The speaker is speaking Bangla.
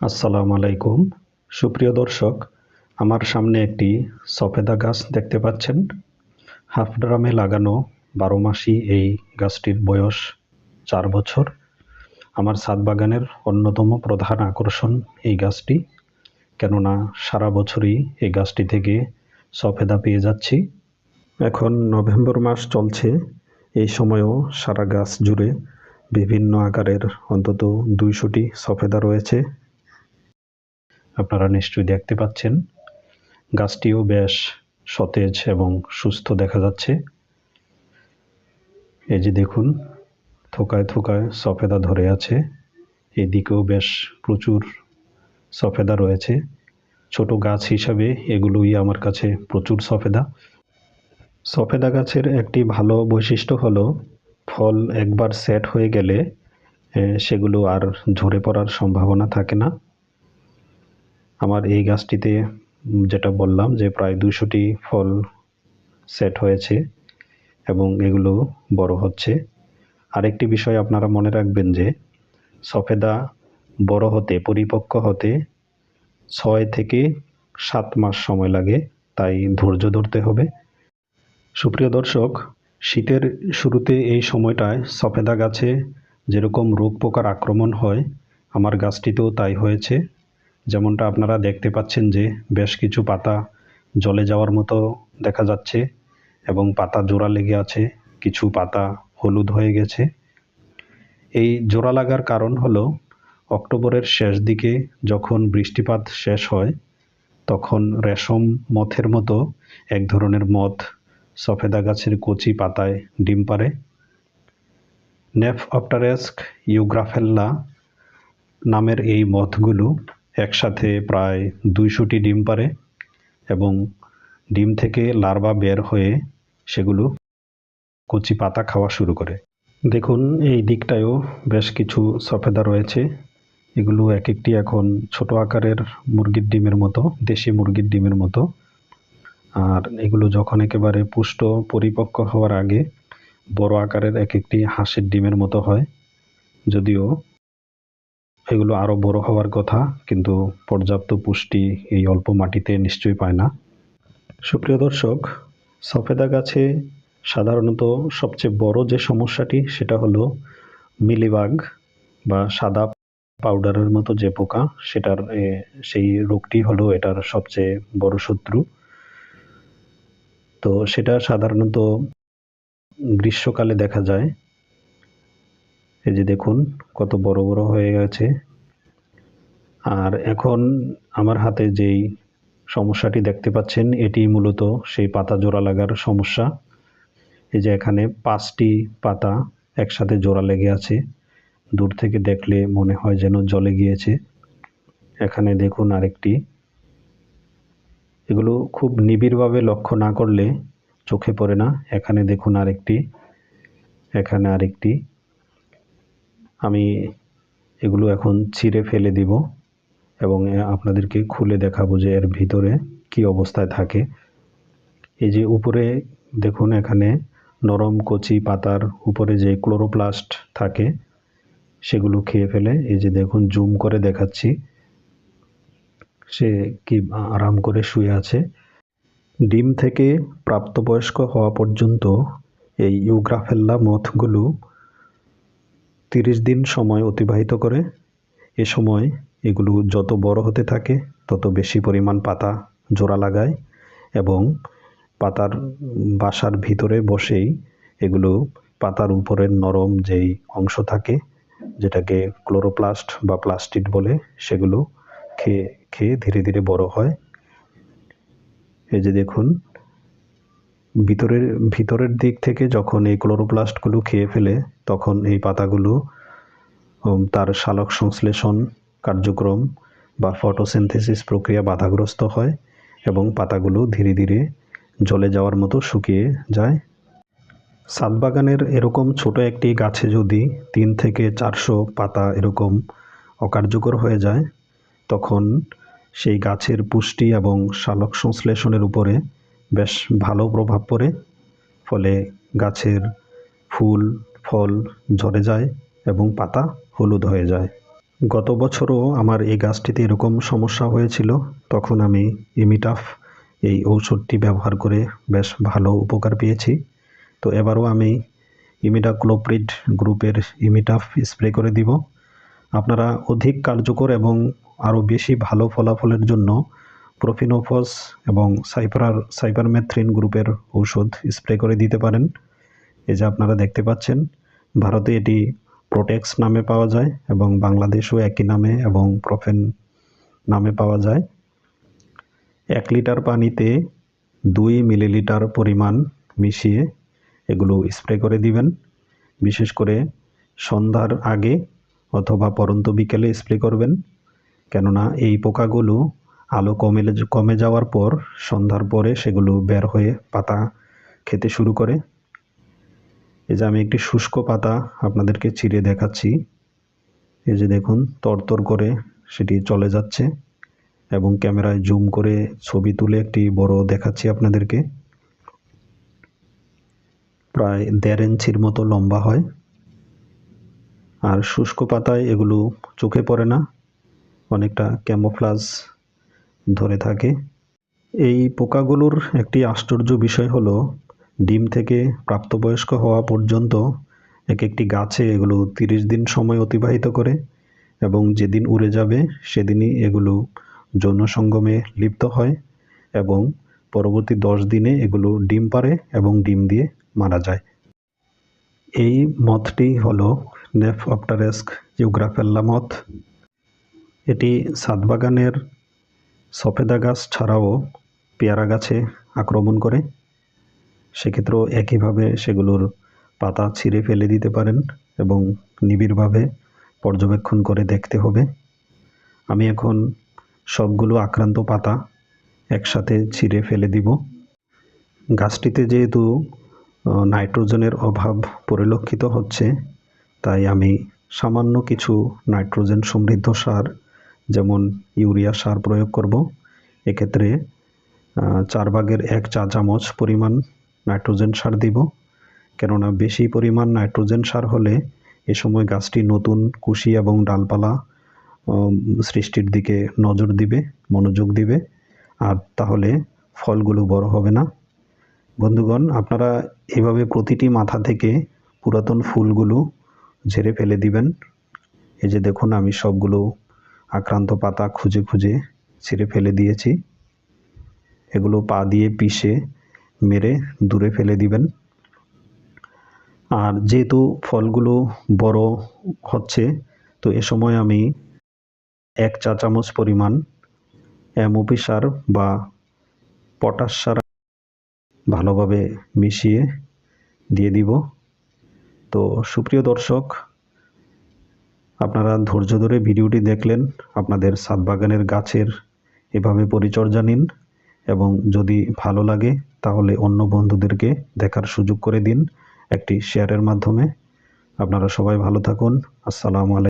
আসসালামু আলাইকুম। সুপ্রিয় দর্শক, আমার সামনে একটি সফেদা গাছ দেখতে পাচ্ছেন। হাফ ড্রামে লাগানো বারো মাসি এই গাছটির বয়স চার বছর। আমার ছাদ বাগানের অন্যতম প্রধান আকর্ষণ এই গাছটি, কেননা সারা বছরই এই গাছটি থেকে সফেদা পেয়ে যাচ্ছি। এখন নভেম্বর মাস চলছে। এই সময়েও সারা গাছ জুড়ে বিভিন্ন আকারের অন্তত দুইশোটি সফেদা রয়েছে। আপনারা নিশ্চয়ই দেখতে পাচ্ছেন। গাছটিও বেশ সতেজ এবং সুস্থ দেখা যাচ্ছে। এই যে দেখুন, থোকায় থোকায় সফেদা ধরে আছে। এদিকেও বেশ প্রচুর সফেদা রয়েছে। ছোট গাছ হিসাবে এগুলোই আমার কাছে প্রচুর সফেদা। সফেদা গাছের একটি ভালো বৈশিষ্ট্য হলো, ফল একবার সেট হয়ে গেলে সেগুলো আর ঝরে পড়ার সম্ভাবনা থাকে না। আমার এই গাছটিতে যেটা বললাম যে প্রায় দুশোটি ফল সেট হয়েছে এবং এগুলো বড় হচ্ছে। আরেকটি বিষয় আপনারা মনে রাখবেন যে সফেদা বড় হতে, পরিপক্ক হতে ছয় থেকে সাত মাস সময় লাগে, তাই ধৈর্য ধরতে হবে। সুপ্রিয় দর্শক, শীতের শুরুতে এই সময়টায় সফেদা গাছে যেরকম রোগ পোকার আক্রমণ হয়, আমার গাছটিতেও তাই হয়েছে। যেমনটা আপনারা দেখতে পাচ্ছেন যে বেশ কিছু পাতা জলে যাওয়ার মতো দেখা যাচ্ছে এবং পাতা জোড়া লেগে আছে, কিছু পাতা হলুদ হয়ে গেছে। এই জোড়া লাগার কারণ হলো অক্টোবরের শেষ দিকে যখন বৃষ্টিপাত শেষ হয়, তখন রেশম মথের মতো এক ধরনের মথ সফেদা গাছের কচি পাতায় ডিম পারে নেফ অপটারেস্ক ইউগ্রাফেল্লা নামের এই মথগুলো একসাথে প্রায় দুইশোটি ডিম পারে এবং ডিম থেকে লার্ভা বের হয়ে সেগুলো কচি পাতা খাওয়া শুরু করে। দেখুন, এই দিকটায়ও বেশ কিছু সফেদা রয়েছে। এগুলো এক একটি এখন ছোট আকারের মুরগির ডিমের মতো, দেশি মুরগির ডিমের মতো। আর এগুলো যখন একেবারে পুষ্ট, পরিপক্ক হওয়ার আগে বড় আকারের এক একটি হাঁসের ডিমের মতো হয়। যদিও এগুলো আরও বড় হওয়ার কথা, কিন্তু পর্যাপ্ত পুষ্টি এই অল্প মাটিতে নিশ্চয়ই পায় না। সুপ্রিয় দর্শক, সফেদা গাছে সাধারণত সবচেয়ে বড় যে সমস্যাটি, সেটা হলো মিলিবাগ বা সাদা পাউডারের মতো যে পোকা, সেটার সেই রোগটি হলো এটার সবচেয়ে বড় শত্রু। তো সেটা সাধারণত গ্রীষ্মকালে দেখা যায়। এই যে দেখুন, কত বড় বড় হয়ে গেছে। আর এখন আমার হাতে যেই সমস্যাটি দেখতে পাচ্ছেন, এটি মূলত সেই পাতা জোড়া লাগার সমস্যা। এই যে এখানে পাঁচটি পাতা একসাথে জোড়া লেগে আছে। দূর থেকে দেখলে মনে হয় যেন জলে গিয়েছে। এখানে দেখুন আরেকটি। এগুলো খুব নিবিড়ভাবে লক্ষ্য না করলে চোখে পড়ে না। এখানে দেখুন আরেকটি। এখানে আরেকটি। আমি এগুলো এখন ছিঁড়ে ফেলে দিব এবং আপনাদেরকে খুলে দেখাবো যে এর ভিতরে কি অবস্থায় থাকে। এই যে উপরে দেখুন এখানে নরম কচি পাতার উপরে যে ক্লোরোপ্লাস্ট থাকে, সেগুলো খেয়ে ফেলে। এই যে দেখুন, জুম করে দেখাচ্ছি। সে কি আরাম করে শুয়ে আছে। ডিম থেকে প্রাপ্তবয়স্ক হওয়া পর্যন্ত এই ইউগ্রাফেল্লা মথগুলো তিরিশ দিন সময় অতিবাহিত করে, এ সময় এগুলো যত বড় হতে থাকে, তত বেশি পরিমাণ পাতা জোড়া লাগায় এবং পাতার বাসার ভিতরে বসেই এগুলো পাতার উপরের নরম যেই অংশ থাকে, যেটাকে ক্লোরোপ্লাস্ট বা প্লাস্টিড বলে, সেগুলো খেয়ে খেয়ে ধীরে ধীরে বড় হয়। এই যে দেখুন, ভিতরের ভিতরের দিক থেকে যখন এই ক্লোরোপ্লাস্টগুলো খেয়ে ফেলে, তখন এই পাতাগুলো তার শালক সংশ্লেষণ কার্যক্রম বা ফটোসিনথেসিস প্রক্রিয়া বাধাগ্রস্ত হয় এবং পাতাগুলো ধীরে ধীরে জলে যাওয়ার মতো শুকিয়ে যায়। ছাদ বাগানের এরকম ছোট একটি গাছে যদি তিন থেকে চারশো পাতা এরকম অকার্যকর হয়ে যায়, তখন সেই গাছের পুষ্টি এবং শালক সংশ্লেষণের উপরে বেশ ভালো প্রভাব পড়ে, ফলে গাছের ফুল, ফল ঝরে যায় এবং পাতা হলুদ হয়ে যায়। গত বছরও আমার এই গাছটিতে এরকম সমস্যা হয়েছিল, তখন আমি ইমিটাফ এই ঔষধটি ব্যবহার করে বেশ ভালো উপকার পেয়েছি। তো এবারও আমি ইমিডাক্লোপ্রিড গ্রুপের ইমিটাফ স্প্রে করে দিব। আপনারা অধিক কার্যকর এবং আরও বেশি ভালো ফলাফলের জন্য প্রোফিনোফস এবং সাইপার সাইপারমেথ্রিন গ্রুপের ঔষধ স্প্রে করে দিতে পারেন। এই যে আপনারা দেখতে পাচ্ছেন, ভারতে এটি প্রোটেক্স নামে পাওয়া যায় এবং বাংলাদেশেও একই নামে এবং প্রফেন নামে পাওয়া যায়। এক লিটার পানিতে দুই মিলিলিটার পরিমাণ মিশিয়ে এগুলো স্প্রে করে দিবেন। বিশেষ করে সন্ধ্যার আগে অথবা পরন্ত বিকেলে স্প্রে করবেন। কেননা এই পোকাগুলো আলো কমে কমে যাওয়ার পর সন্ধ্যার পরে সেগুলো বের হয়ে পাতা খেতে শুরু করে। এই যে আমি একটি শুষ্ক পাতা আপনাদেরকে চিড়ে দেখাচ্ছি। এই যে দেখুন, তরতর করে সেটি চলে যাচ্ছে এবং ক্যামেরায় জুম করে ছবি তুলে একটি বড় দেখাচ্ছি আপনাদেরকে। প্রায় দেড় ইঞ্চির মতো লম্বা হয়। আর শুষ্ক পাতায় এগুলো চোখে পড়ে না, অনেকটা ক্যামোফ্লাজ ধরে থাকে। এই পোকাগুলোর একটি আশ্চর্য বিষয় হলো ডিম থেকে প্রাপ্তবয়স্ক হওয়া পর্যন্ত এক একটি গাছে এগুলো তিরিশ দিন সময় অতিবাহিত করে এবং যেদিন উড়ে যাবে সেদিনই এগুলো যৌন সঙ্গমে লিপ্ত হয় এবং পরবর্তী দশ দিনে এগুলো ডিম পারে এবং ডিম দিয়ে মারা যায়। এই মথটি হলো নেফ অপটারেস্ক ইউগ্রাফেল্লা মথ এটি সাতবাগানের সফেদা গাছ ছাড়াও পেয়ারা গাছে আক্রমণ করে। সেক্ষেত্রেও একইভাবে সেগুলোর পাতা ছিঁড়ে ফেলে দিতে পারেন এবং নিবিড়ভাবে পর্যবেক্ষণ করে দেখতে হবে। আমি এখন সবগুলো আক্রান্ত পাতা একসাথে ছিঁড়ে ফেলে দিব। গাছটিতে যেহেতু নাইট্রোজেনের অভাব পরিলক্ষিত হচ্ছে, তাই আমি সামান্য কিছু নাইট্রোজেন সমৃদ্ধ সার, যেমন ইউরিয়া সার প্রয়োগ করব। এক্ষেত্রে চার ভাগের এক চা চামচ পরিমাণ নাইট্রোজেন সার দিব। কেননা বেশি পরিমাণ নাইট্রোজেন সার হলে এ সময় গাছটি নতুন কুশি এবং ডালপালা সৃষ্টির দিকে নজর দিবে, মনোযোগ দিবে। আর তাহলে ফলগুলো বড় হবে না। বন্ধুগণ, আপনারা এভাবে প্রতিটি মাথা থেকে পুরাতন ফুলগুলো ঝেড়ে ফেলে দিবেন। এই যে দেখুন, আমি সবগুলো আক্রান্ত পাতা খুঁজে খুঁজে ছিঁড়ে ফেলে দিয়েছি। এগুলো পা দিয়ে পিষে মেরে দূরে ফেলে দিবেন। আর যেহেতু ফলগুলো বড় হচ্ছে, তো এ সময় আমি এক চা চামচ পরিমাণ অ্যামোপি সার বা পটাশ সার ভালোভাবে মিশিয়ে দিয়ে দিব। তো সুপ্রিয় দর্শক, আপনারা ধৈর্য ধরে ভিডিওটি দেখলেন, আপনাদের সাত বাগানের গাছের এভাবে পরিচর্যা নিন। এবং যদি ভালো লাগে, তাহলে অন্য বন্ধুদেরকে দেখার সুযোগ করে দিন একটি শেয়ারের মাধ্যমে। আপনারা সবাই ভালো থাকুন। আসসালামু আলাইকুম।